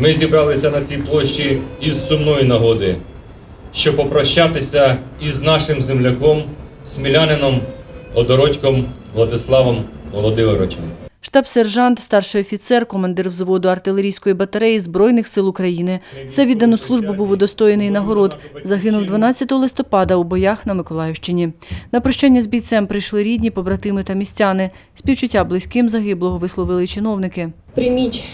Ми зібралися на цій площі із сумної нагоди, щоб попрощатися із нашим земляком, смілянином Одородьком Владиславом Володимировичем. Штаб-сержант, старший офіцер, командир взводу артилерійської батареї Збройних сил України. За віддану службу був удостоєний нагород. Загинув 12 листопада у боях на Миколаївщині. На прощання з бійцем прийшли рідні, побратими та містяни. Співчуття близьким загиблого висловили чиновники. Прийміть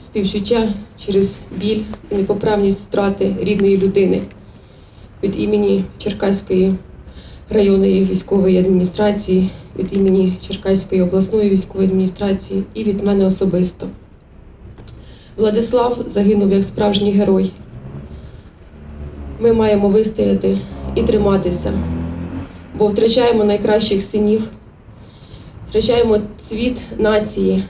співчуття через біль і непоправність втрати рідної людини від імені Черкаської районної військової адміністрації, від імені Черкаської обласної військової адміністрації і від мене особисто. Владислав загинув як справжній герой. Ми маємо вистояти і триматися, бо втрачаємо найкращих синів, втрачаємо цвіт нації.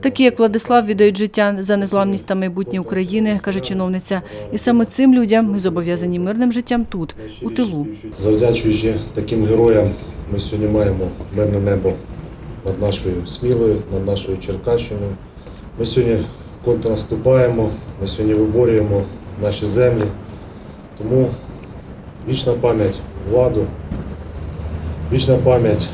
Такі, як Владислав, віддають життя за незламність та майбутнє України, каже чиновниця. І саме цим людям ми зобов'язані мирним життям тут, у тилу. Завдячуючи таким героям, ми сьогодні маємо мирне небо над нашою Смілою, над нашою Черкащиною. Ми сьогодні контрнаступаємо, ми сьогодні виборюємо наші землі. Тому вічна пам'ять владу, вічна пам'ять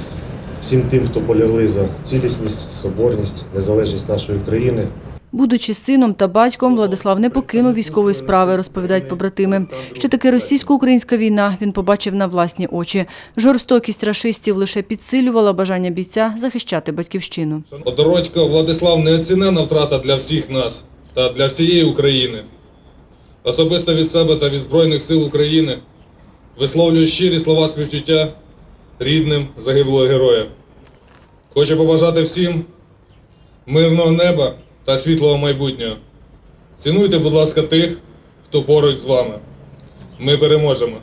всім тим, хто полягли за цілісність, соборність, незалежність нашої країни. Будучи сином та батьком, Владислав не покинув військової справи, розповідають побратими. Що таке російсько-українська війна, він побачив на власні очі. Жорстокість рашистів лише підсилювала бажання бійця захищати батьківщину. Одородько Владислав неоцінена втрата для всіх нас та для всієї України. Особисто від себе та від Збройних сил України висловлюю щирі слова співчуття рідним загиблого героя. Хочу побажати всім мирного неба та світлого майбутнього. Цінуйте, будь ласка, тих, хто поруч з вами. Ми переможемо.